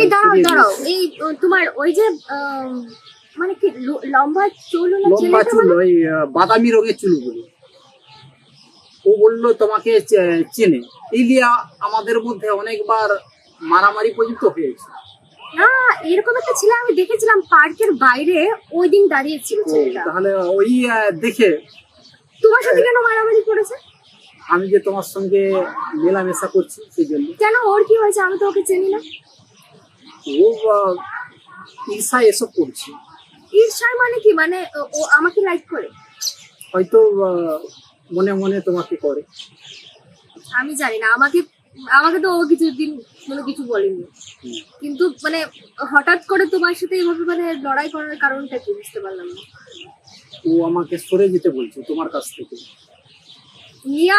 এই দাঁড়াও দাঁড়াও এই তোমার ওই যে মানে কি লম্বা চুল লম্বা চুল মানে? ওই বাদামি রঙের চুলগুলো ও বলল তোমাকে চেনে। ইলিয়া আমাদের মধ্যে অনেকবার মারামারি পর্যন্ত হয়েছে। না এরকম একটা ছেলে আমি দেখেছিলাম পার্কের বাইরে ওই দিন দাঁড়িয়েছিল তাহলে ওই দেখে তোমার সাথে কেন মারামারি করেছে? আমি যে তোমার সঙ্গে মেলামেশা করছি সেই জন্য কেন? ওর কি হয়েছে? আমি তো ওকে চিনি না। ও ঈর্ষা এসব করছে। ঈর্ষার মানে কি? মানে ও- আমাকে লাইক করে? হয়তো মনে মনে তোমাকে করে। আমি জানি না। আমাকে আমাকে তো ও কিছুদিন কোনো কিছু বলেনি। কিন্তু মানে হঠাৎ করে তোমার সাথে এইভাবে মানে লড়াই করার কারণটা কি? বুঝতে পারলাম না। ও আমাকে সরে যেতে বলছে তোমার কাছ থেকে। নিয়ে